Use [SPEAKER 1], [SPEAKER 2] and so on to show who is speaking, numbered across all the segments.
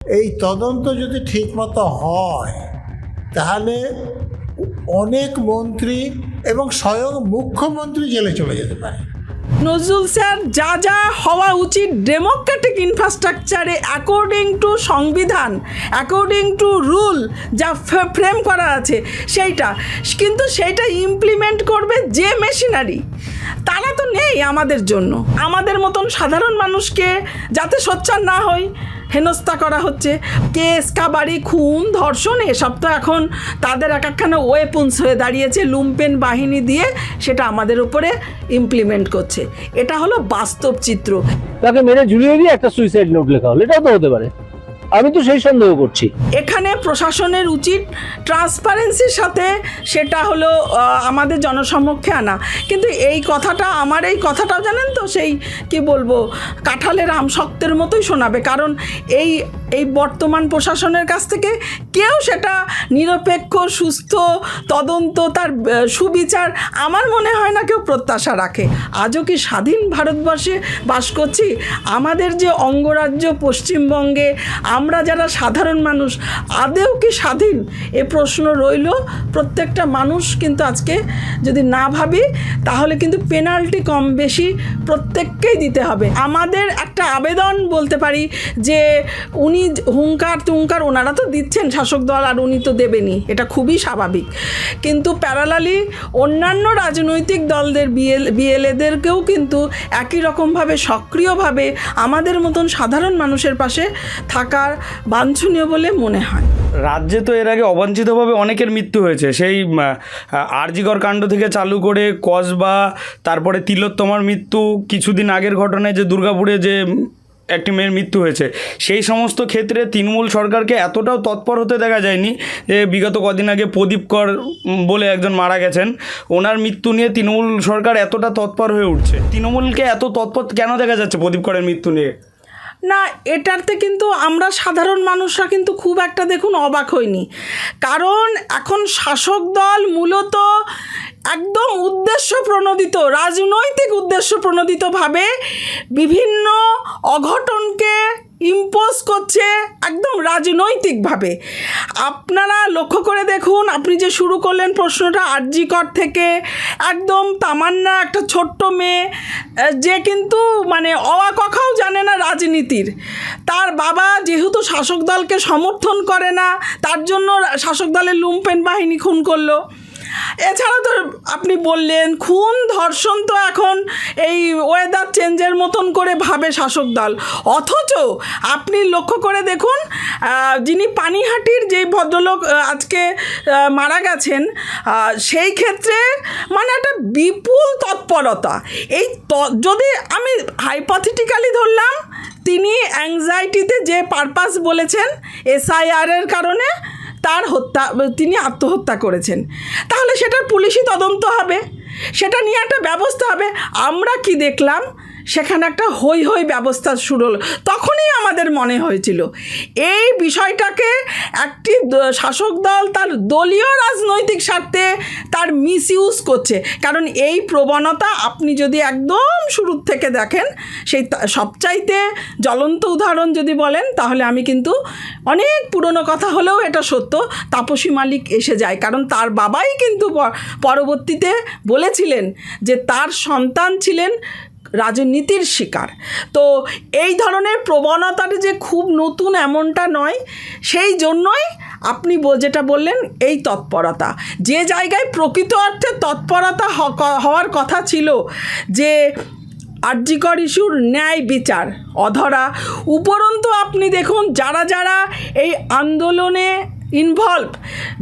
[SPEAKER 1] এই তদন্ত যদি ঠিকমতো হয়, তাহলে অনেক মন্ত্রী এবং স্বয়ং মুখ্যমন্ত্রী জেলে চলে যেতে পারে।
[SPEAKER 2] নজরুল স্যার, যা যা হওয়া উচিত ডেমোক্রেটিক ইনফ্রাস্ট্রাকচারে অ্যাকর্ডিং টু সংবিধান অ্যাকর্ডিং টু রুল যা ফ্রেম করা আছে, সেইটা। কিন্তু সেইটা ইমপ্লিমেন্ট করবে যে মেশিনারি তারা তো নেই আমাদের জন্য। আমাদের মতন সাধারণ মানুষকে যাতে সোচ্চার না হই হেনস্থা করা হচ্ছে। কেস, কাবাড়ি, খুন, ধর্ষণ, এসব তো এখন তাদের এক একখানা ওয়েপন্স হয়ে দাঁড়িয়েছে, লুম্পেন বাহিনী দিয়ে সেটা আমাদের উপরে ইমপ্লিমেন্ট করছে। এটা হলো বাস্তব চিত্র।
[SPEAKER 3] তাকে মেরে ঝুলিয়ে দিয়ে একটা সুইসাইড নোট লেখা হলো। এটাও তো হতে পারে। আমি তো সেই সন্দেহ করছি।
[SPEAKER 2] এখানে প্রশাসনের উচিত ট্রান্সপারেন্সির সাথে সেটা হলো আমাদের জনসমক্ষে আনা। কিন্তু এই কথাটা, আমার এই কথাটাও জানেন তো, সেই, কি বলব, কাঁঠালের আম শক্তের মতোই শোনাবে। কারণ এই এই বর্তমান প্রশাসনের কাছ থেকে কেউ সেটা নিরপেক্ষ, সুস্থ, তদন্ত, তার সুবিচার আমার মনে হয় না কেউ প্রত্যাশা রাখে। আজও কি স্বাধীন ভারতবর্ষে বাস করছি? আমাদের যে অঙ্গরাজ্য পশ্চিমবঙ্গে আমরা যারা সাধারণ মানুষ, আদেও কি স্বাধীন? এ প্রশ্ন রইল। প্রত্যেকটা মানুষ কিন্তু আজকে যদি না ভাবি, তাহলে কিন্তু পেনাল্টি কম বেশি প্রত্যেককেই দিতে হবে। আমাদের একটা আবেদন বলতে পারি যে উনি হুঙ্কার তুঙ্কার ওনারা তো দিচ্ছেন শাসক দল আর উনি তো দেবেনই, এটা খুবই স্বাভাবিক। কিন্তু প্যারালালি অন্যান্য রাজনৈতিক দলদের বিএল, বিএলএদেরকেও কিন্তু একই রকমভাবে সক্রিয়ভাবে আমাদের মতন সাধারণ মানুষের পাশে থাকার বাঞ্ছনীয় বলে মনে হয়।
[SPEAKER 4] রাজ্যে তো এর আগে অবাঞ্ছিতভাবে অনেকের মৃত্যু হয়েছে। সেই আরজিকর কাণ্ড থেকে চালু করে কসবা, তারপরে তিলোত্তমার মৃত্যু কিছুদিন আগের ঘটনায় যে দুর্গাপুরে যে একটি মেয়ের মৃত্যু হয়েছে, সেই সমস্ত ক্ষেত্রে তৃণমূল সরকারকে এতটাও তৎপর হতে দেখা যায়নি যে বিগত কদিন আগে প্রদীপ কর বলে একজন মারা গেছেন। ওনার মৃত্যু নিয়ে তৃণমূল সরকার এতটা তৎপর হয়ে উঠছে। তৃণমূলকে এত তৎপর কেন দেখা যাচ্ছে প্রদীপ করের মৃত্যু নিয়ে?
[SPEAKER 2] না, এটাতে কিন্তু আমরা সাধারণ মানুষরা কিন্তু খুব একটা দেখুন অবাক হইনি। কারণ এখন শাসক দল মূলত একদম উদ্দেশ্য প্রণোদিত, রাজনৈতিক উদ্দেশ্য প্রণোদিতভাবে বিভিন্ন অঘটনকে ইম্পোজ করছে একদম রাজনৈতিকভাবে। আপনারা লক্ষ্য করে দেখুন, আপনি যে শুরু করলেন প্রশ্নটা আরজিকর থেকে, একদম তামান্না একটা ছোট্ট মেয়ে যে কিন্তু মানে অওয়া কথাও জানে না রাজনীতির। তার বাবা যেহেতু শাসক দলকে সমর্থন করে না, তার জন্য শাসক দলের লুম্পেন বাহিনী খুন করল। এছাড়া তো আপনি বললেন খুন, ধর্ষণ তো এখন এই ওয়েদার চেঞ্জের মতন করে ভাবে শাসক দল। অথচ আপনি লক্ষ্য করে দেখুন যিনি পানিহাটির যে ভদ্রলোক আজকে মারা গেছেন সেই ক্ষেত্রে মানে একটা বিপুল তৎপরতা। এই যদি আমি হাইপথেটিক্যালি ধরলাম, তিনি অ্যাংজাইটিতে যে পারপাস বলেছেন এসআইআরের কারণে তার হত্যা, তিনি আত্মহত্যা করেছেন। তাহলে সেটার পুলিশি তদন্ত হবে। সেটা নিয়ে একটা ব্যবস্থা হবে। আমরা কি দেখলাম? সেখানে একটা হই হই ব্যবস্থা শুরু হলো। তখনই আমাদের মনে হয়েছিল, এই বিষয়টাকে একটি শাসক দল তার দলীয় রাজনৈতিক স্বার্থে তার মিস ইউজ করছে। কারণ এই প্রবণতা আপনি যদি একদম শুরুর থেকে দেখেন, সেই সবচাইতে জ্বলন্ত উদাহরণ যদি বলেন, তাহলে আমি কিন্তু অনেক পুরনো কথা হলেও এটা সত্য, তাপসী মালিক এসে যায়। কারণ তার বাবাই কিন্তু পরবর্তীতে বলেছিলেন যে তার সন্তান ছিলেন রাজনীতির শিকার। তো এই ধরনের প্রবণতাটা যে খুব নতুন এমনটা নয়, সেই জন্যই আপনি যেটা বললেন, এই তৎপরতা। যে জায়গায় প্রকৃত অর্থে তৎপরতা হওয়ার কথা ছিল যে আর্যিকর ইস্যুর ন্যায় বিচার অধরা। উপরন্তু আপনি দেখুন, যারা যারা এই আন্দোলনে ইনভলভ।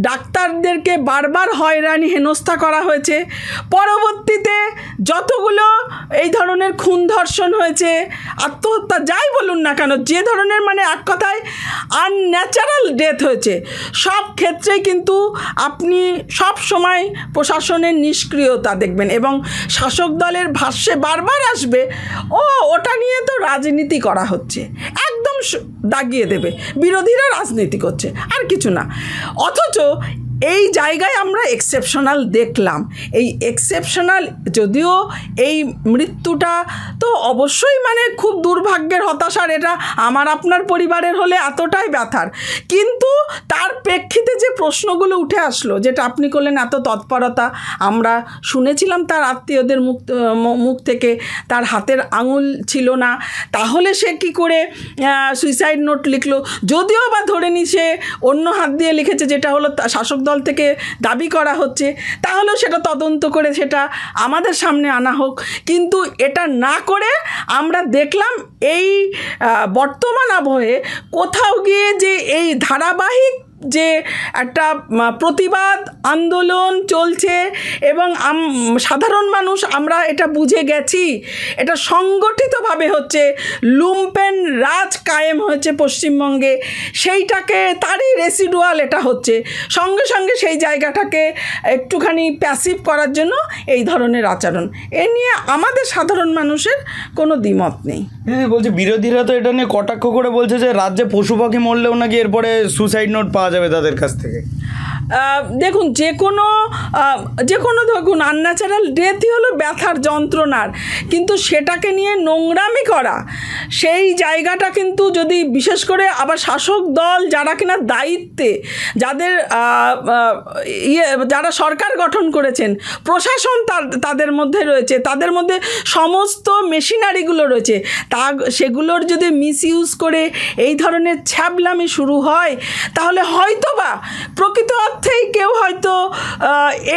[SPEAKER 2] ডাক্তারদেরকে বারবার হয়রানি, হেনস্থা করা হয়েছে। পরবর্তীতে যতগুলো এই ধরনের খুন ধর্ষণ হয়েছে, আত্মহত্যা যাই বলুন না কেন, যে ধরনের মানে এক কথায় আনন্যাচারাল ডেথ হয়েছে, সব ক্ষেত্রেই কিন্তু আপনি সব সময় প্রশাসনের নিষ্ক্রিয়তা দেখবেন এবং শাসক দলের ভাষ্যে বারবার আসবে, ও, ওটা নিয়ে তো রাজনীতি করা হচ্ছে। একদম দাগিয়ে দেবে। বিরোধীরা রাজনীতি করছে আর কিছু না। অথচ এই জায়গায় আমরা এক্সেপশনাল দেখলাম। এই এক্সেপশনাল যদিও এই মৃত্যুটা তো অবশ্যই মানে খুব দুর্ভাগ্যের হতাশার, এটা আমার আপনার পরিবারের হলে এতটাই ব্যথার। কিন্তু তার প্রেক্ষিতে যে প্রশ্নগুলো উঠে আসলো, যেটা আপনি করলেন এত তৎপরতা, আমরা শুনেছিলাম তার আত্মীয়দের মুখ মুখ থেকে তার হাতের আঙুল ছিল না। তাহলে সে কি করে সুইসাইড নোট লিখলো? যদিও বা ধরে নি সে অন্য হাত দিয়ে লিখেছে, যেটা হলো শাসক দল থেকে দাবি করা হচ্ছে, তাহলেও সেটা তদন্ত করে সেটা আমাদের সামনে আনা হোক। কিন্তু এটা না করে আমরা দেখলাম এই বর্তমান আবহে কোথাও গিয়ে যে এই ধারাবাহিক যে একটা প্রতিবাদ, আন্দোলন চলছে এবং সাধারণ মানুষ আমরা এটা বুঝে গেছি। এটা সংগঠিতভাবে হচ্ছে লুম্পেন রাজ কায়েম হয়েছে পশ্চিমবঙ্গে। সেইটাকে, তারই রেসিডুয়াল এটা হচ্ছে। সঙ্গে সঙ্গে সেই জায়গাটাকে একটুখানি প্যাসিভ করার জন্য এই ধরনের আচরণ। এ নিয়ে আমাদের সাধারণ মানুষের কোনো দ্বিমত নেই।
[SPEAKER 4] দিদি বলছি বিরোধীরা তো এটা নিয়ে কটাক্ষ করে বলছে যে, রাজ্যে পশু পাখি মরলেও নাকি এরপরে সুসাইড নোট পাওয়া যাবে তাদের কাছ থেকে?
[SPEAKER 2] দেখুন, যে কোনো যে কোনো দেখুন আনন্যাচারাল ডেথই হলো ব্যথার যন্ত্রণার। কিন্তু সেটাকে নিয়ে নোংরামি করা, সেই জায়গাটা কিন্তু যদি বিশেষ করে আবার শাসক দল যারা কিনা দায়িত্বে, যাদের ইয়ে যারা সরকার গঠন করেছেন, প্রশাসন তার- তাদের মধ্যে রয়েছে, তাদের মধ্যে সমস্ত মেশিনারিগুলো রয়েছে, তা, সেগুলোর যদি মিস ইউজ করে এই ধরনের ছ্যাবলামি শুরু হয়, তাহলে হয়তো বা প্রকৃত অর্থেই কেউ হয়তো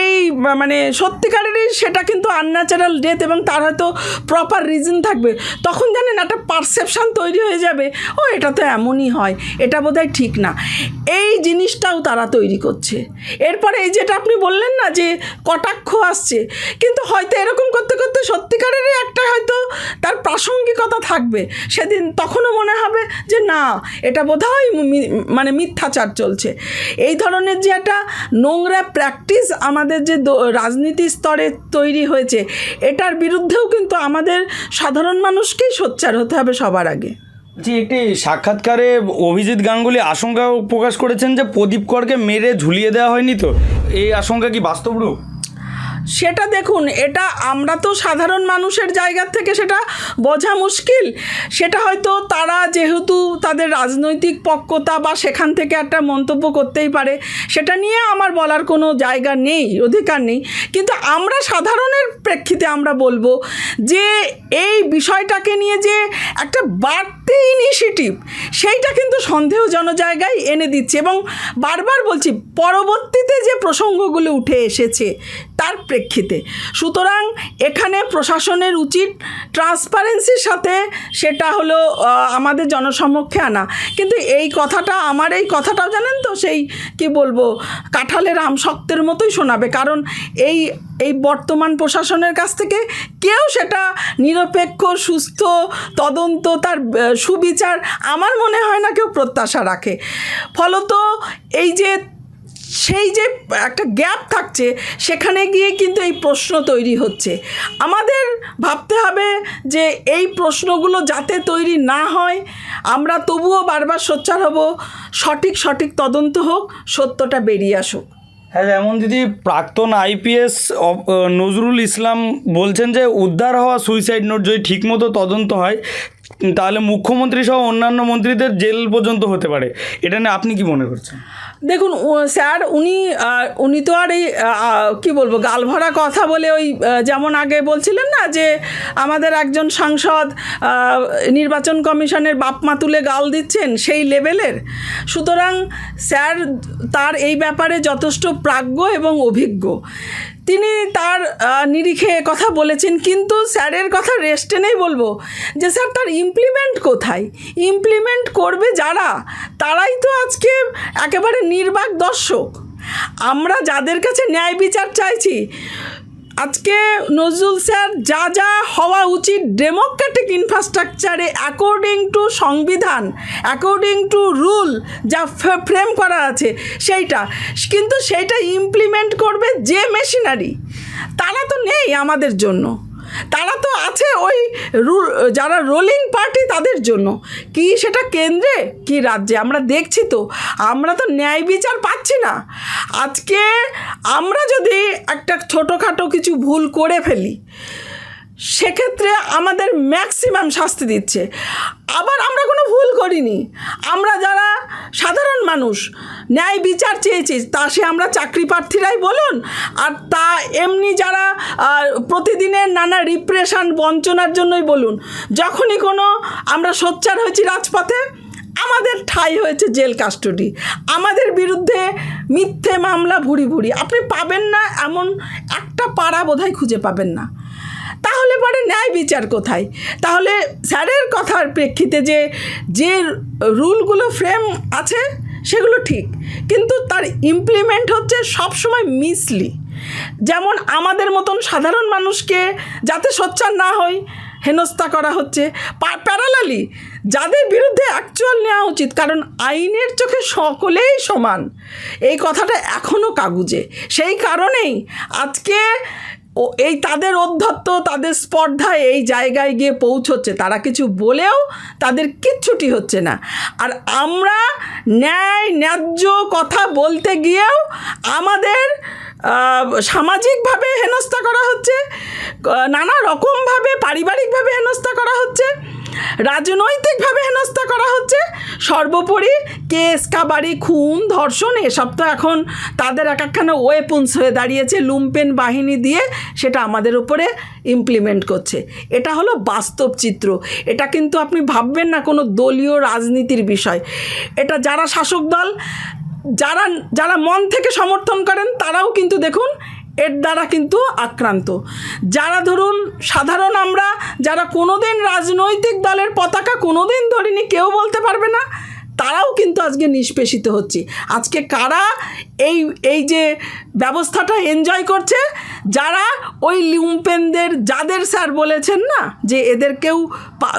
[SPEAKER 2] এই মানে সত্যিকারেরই সেটা কিন্তু আনন্যাচারাল ডেথ এবং তার হয়তো প্রপার রিজন থাকবে। তখন জানেন একটা পারসেপশান তৈরি হয়ে যাবে, ও, এটা তো এমনই হয়, এটা বোধহয় ঠিক না। এই জিনিসটাও তারা তৈরি করছে। এরপরে এই যেটা আপনি বললেন না যে কটাক্ষ আসছে, কিন্তু হয়তো এরকম করতে করতে সত্যিকারেরই একটা হয়তো তার প্রাসঙ্গিকতা থাকবে। সেদিন তখনও মনে হবে যে না, এটা বোধহয় মানে মিথ্যাচার চলছে। এই ধরনের যে একটা নোংরা প্র্যাকটিস আমাদের যে রাজনীতি স্তরে তৈরি হয়েছে, এটার বিরুদ্ধেও কিন্তু আমাদের সাধারণ মানুষকেই সোচ্চার হতে হবে সবার আগে।
[SPEAKER 4] জি, একটি সাক্ষাৎকারে অভিজিৎ গাঙ্গুলি আশঙ্কা প্রকাশ করেছেন যে প্রদীপ করকে মেরে ঝুলিয়ে দেওয়া হয়নি তো। এই আশঙ্কা কি বাস্তব রূপ?
[SPEAKER 2] সেটা দেখুন, এটা আমরা তো সাধারণ মানুষের জায়গা থেকে সেটা বোঝা মুশকিল। সেটা হয়তো তারা যেহেতু তাদের রাজনৈতিক পক্কতা বা সেখান থেকে একটা মন্তব্য করতেই পারে, সেটা নিয়ে আমার বলার কোনো জায়গা নেই, অধিকার নেই। কিন্তু আমরা সাধারণের প্রেক্ষিতে আমরা বলব যে এই বিষয়টাকে নিয়ে যে একটা বাড়তি ইনিশিয়েটিভ সেইটা কিন্তু সন্দেহজনক জায়গায় এনে দিচ্ছে এবং বারবার বলছি, পরবর্তীতে যে প্রসঙ্গগুলো উঠে এসেছে তার প্রেক্ষিতে। সুতরাং এখানে প্রশাসনের উচিত ট্রান্সপারেন্সির সাথে সেটা হলো আমাদের জনসমক্ষে আনা। কিন্তু এই কথাটা, আমার এই কথাটাও জানেন তো, সেই, কি বলব, কাঁঠালের আম শক্তের মতোই শোনাবে। কারণ এই এই বর্তমান প্রশাসনের কাছ থেকে কেউ সেটা নিরপেক্ষ, সুস্থ, তদন্ত, তার সুবিচার আমার মনে হয় না কেউ প্রত্যাশা রাখে। ফলত এই যে, সেই যে একটা গ্যাপ থাকছে, সেখানে গিয়ে কিন্তু এই প্রশ্ন তৈরি হচ্ছে। আমাদের ভাবতে হবে যে এই প্রশ্নগুলো যাতে তৈরি না হয়, আমরা তবুও বারবার সোচ্চার হব, সঠিক সঠিক তদন্ত হোক, সত্যটা বেরিয়ে আসুক।
[SPEAKER 4] হ্যাঁ যেমন দিদি প্রাক্তন আইপিএস নজরুল ইসলাম বলছেন যে উদ্ধার হওয়া সুইসাইড নোট যদি ঠিকমতো তদন্ত হয় তাহলে মুখ্যমন্ত্রী সহ অন্যান্য মন্ত্রীদের জেল পর্যন্ত হতে পারে। এটা নিয়ে আপনি কি মনে করছেন?
[SPEAKER 2] দেখুন স্যার, উনি উনি তো আর এই কী বলব, গালভরা কথা বলে ওই যেমন আগে বলছিলেন না যে আমাদের একজন সাংসদ নির্বাচন কমিশনের বাপমা তুলে গাল দিচ্ছেন সেই লেভেলের। সুতরাং স্যার, তার এই ব্যাপারে যথেষ্ট প্রাজ্ঞ এবং অভিজ্ঞ। তিনি তার নিরিখে কথা বলেছেন, কিন্তু স্যারের কথা রেস্টে নেই বলব। যে স্যার, তার ইমপ্লিমেন্ট কোথায়? ইমপ্লিমেন্ট করবে যারা? তারাই তো আজকে একেবারে নির্বাক দর্শক। আমরা যাদের কাছে ন্যায় বিচার চাইছি আজকে নজরুল স্যার, যা যা হওয়া উচিত ডেমোক্রেটিক ইনফ্রাস্ট্রাকচারে অ্যাকর্ডিং টু সংবিধান অ্যাকর্ডিং টু রুল যা ফ্রেম করা আছে, সেইটা। কিন্তু সেইটা ইমপ্লিমেন্ট করবে যে মেশিনারি তারা তো নেই আমাদের জন্য। তারা তো আছে ওই যারা রোলিং পার্টি তাদের জন্য। কি সেটা কেন্দ্রে? কি রাজ্যে? আমরা দেখছি তো। আমরা তো ন্যায় বিচার পাচ্ছি না। আজকে আমরা যদি একটা ছোটোখাটো কিছু ভুল করে ফেলি সেক্ষেত্রে আমাদের ম্যাক্সিমাম শাস্তি দিচ্ছে। আবার আমরা কোনো ভুল করিনি। আমরা যারা সাধারণ মানুষ, ন্যায় বিচার চেয়েছি, তা সে আমরা চাকরি প্রার্থীরাই বলুন, আর তা এমনি যারা প্রতিদিনের নানা রিপ্রেশন বঞ্চনার জন্যই বলুন, যখনই কোনো আমরা সোচ্চার হয়েছি রাজপথে, আমাদের ঠাই হয়েছে জেল কাস্টডি আমাদের বিরুদ্ধে মিথ্যে মামলা ভুড়ি ভুড়ি। আপনি পাবেন না, এমন একটা পাড়া বোধহয় খুঁজে পাবেন না। তাহলে পরে ন্যায় বিচার কোথায়? তাহলে স্যারের কথার প্রেক্ষিতে যে যে রুলগুলো ফ্রেম আছে, সেগুলো ঠিক। কিন্তু তার ইমপ্লিমেন্ট হচ্ছে সবসময় মিসলি যেমন আমাদের মতন সাধারণ মানুষকে যাতে সোচ্চার না হয় হেনস্থা করা হচ্ছে। প্যারালালি যাদের বিরুদ্ধে অ্যাকচুয়াল নেওয়া উচিত, কারণ আইনের চোখে সকলেই সমান। এই কথাটা এখনও কাগুজে। সেই কারণেই আজকে ও, এই তাদের অধ্যত্ত, তাদের স্পর্ধায় এই জায়গায় গিয়ে পৌঁছচ্ছে। তারা কিছু বলেও তাদের কিচ্ছুটি হচ্ছে না। আর আমরা ন্যায় ন্যায্য কথা বলতে গিয়েও আমাদের সামাজিকভাবে হেনস্থা করা হচ্ছে নানা রকমভাবে, পারিবারিকভাবে হেনস্থা করা হচ্ছে। রাজনৈতিকভাবে হেনস্থা করা হচ্ছে। সর্বোপরি কেস কাবারি খুন, ধর্ষণ, এসব তো এখন তাদের এক একখানা ওয়েপন্স হয়ে দাঁড়িয়েছে, লুম্পেন বাহিনী দিয়ে সেটা আমাদের উপরে ইমপ্লিমেন্ট করছে। এটা হলো বাস্তব চিত্র। এটা কিন্তু আপনি ভাববেন না কোনো দলীয় রাজনীতির বিষয়। এটা যারা শাসক দল, যারা যারা মন থেকে সমর্থন করেন, তারাও কিন্তু দেখুন এর দ্বারা কিন্তু আক্রান্ত। যারা ধরুন, সাধারণ আমরা, যারা কোনোদিন রাজনৈতিক দলের পতাকা কোনোদিন ধরিনি, কেউ বলতে পারবে না, তারাও কিন্তু আজকে নিষ্পেষিত হচ্ছে। আজকে কারা এই এই যে ব্যবস্থাটা এনজয় করছে, যারা ওই লিউম্পেনদের, যাদের স্যার বলেছেন না, যে এদেরকেও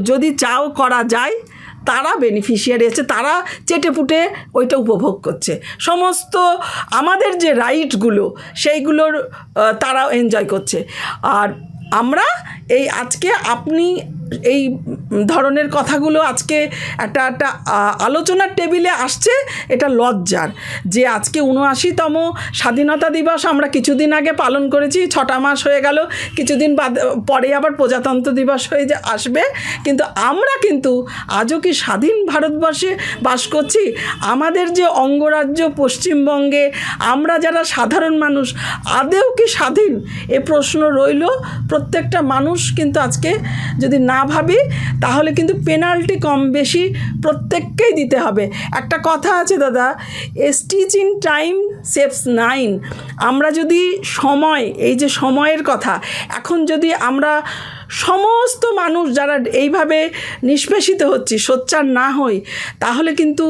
[SPEAKER 2] যদি চাও করা যায় তারা বেনিফিশিয়ারি আছে, তারা চেটে পুটে ওইটা উপভোগ করছে। সমস্ত আমাদের যে রাইটগুলো সেইগুলোর তারা তারাও এনজয় করছে। আর আমরা এই আজকে আপনি এই ধরনের কথাগুলো আজকে একটা একটা আলোচনার টেবিলে আসছে, এটা লজ্জার। যে আজকে উনআশিতম স্বাধীনতা দিবস আমরা কিছুদিন আগে পালন করেছি, ছটা মাস হয়ে গেল, কিছুদিন বাদ, পরে আবার প্রজাতন্ত্র দিবস হয়ে যে আসবে। কিন্তু আমরা কিন্তু আজও কি স্বাধীন ভারতবর্ষে বাস করছি? আমাদের যে অঙ্গরাজ্য পশ্চিমবঙ্গে আমরা যারা সাধারণ মানুষ, আদেও কি স্বাধীন? এ প্রশ্ন রইল, প্রত্যেকটা মানুষ কিন্তু আজকে যদি না ভাবি, তাহলে কিন্তু পেনাল্টি কম বেশি প্রত্যেককেই দিতে হবে। একটা কথা আছে দাদা stitch in time saves nine আমরা যদি সময়, এই যে সময়ের কথা, এখন যদি আমরা সমস্ত মানুষ যারা এইভাবে নিষ্পেষিত হচ্ছি, সোচ্চার না হই, তাহলে কিন্তু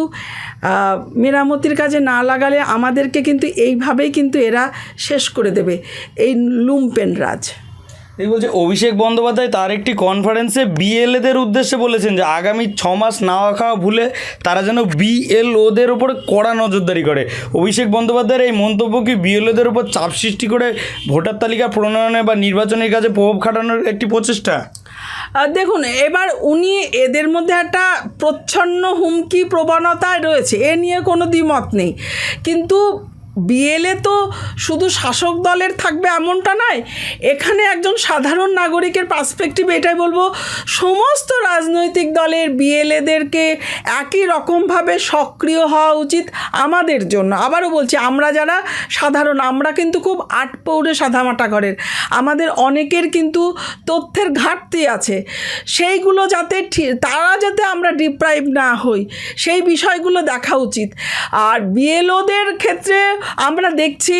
[SPEAKER 2] মেরামতির কাজে না লাগালে আমাদেরকে কিন্তু এইভাবেই কিন্তু এরা শেষ করে দেবে। এই লুম্পেন রাজ
[SPEAKER 4] এই বলছে, অভিষেক বন্দ্যোপাধ্যায় তার একটি কনফারেন্সে বিএলএদের উদ্দেশ্যে বলেছেন যে, আগামী ছ মাস নাওয়া খাওয়া ভুলে তারা যেন বিএলওদের উপরে কড়া নজরদারি করে। অভিষেক বন্দ্যোপাধ্যায়ের এই মন্তব্য কি বিএলওদের উপর চাপ সৃষ্টি করে ভোটার তালিকা প্রণয়নে বা নির্বাচনের কাজে প্রভাব খাটানোর একটি প্রচেষ্টা?
[SPEAKER 2] দেখুন, এবার উনি এদের মধ্যে একটা প্রচ্ছন্ন হুমকি প্রবণতায় রয়েছে। এ নিয়ে কোনো দ্বিমত নেই। কিন্তু বিএলএ তো শুধু শাসক দলের থাকবে এমনটা নয়, এখানে একজন সাধারণ নাগরিকের পার্সপেক্টিভ এটাই বলব, সমস্ত রাজনৈতিক দলের বিএলএদেরকে একই রকমভাবে সক্রিয় হওয়া উচিত আমাদের জন্য। আবারও বলছি, আমরা যারা সাধারণ, আমরা কিন্তু খুব আট পৌরে সাদামাটা ঘরের। আমাদের অনেকের কিন্তু তথ্যের ঘাটতি আছে। সেইগুলো যাতে তারা যাতে আমরা ডিপ্রাইভ না হই, সেই বিষয়গুলো দেখা উচিত। আর বিএলওদের ক্ষেত্রে আমরা দেখছি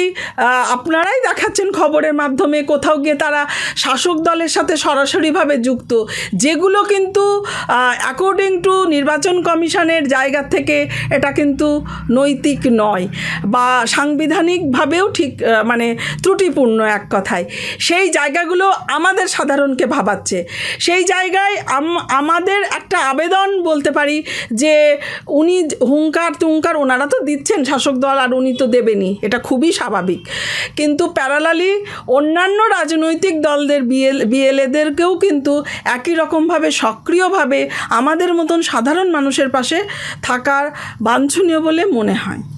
[SPEAKER 2] আপনারাই দেখাচ্ছেন খবরের মাধ্যমে কোথাও গিয়ে তারা শাসক দলের সাথে সরাসরিভাবে যুক্ত, যেগুলো কিন্তু অ্যাকর্ডিং টু নির্বাচন কমিশনের জায়গা থেকে এটা কিন্তু নৈতিক নয় বা সাংবিধানিকভাবেও ঠিক মানে ত্রুটিপূর্ণ এক কথায়। সেই জায়গাগুলো আমাদের সাধারণকে ভাবাচ্ছে। সেই জায়গায় আমাদের একটা আবেদন বলতে পারি যে উনি হুঙ্কার তুঙ্কার ওনারা তো দিচ্ছেন শাসক দল আর উনি তো দেবেনই। করেনি। এটা খুবই স্বাভাবিক। কিন্তু প্যারালালি অন্যান্য রাজনৈতিক দলদের বিএল, বিএলএদেরকেও কিন্তু একই রকমভাবে সক্রিয়ভাবে আমাদের মতন সাধারণ মানুষের পাশে থাকার বাঞ্ছনীয় বলে মনে হয়।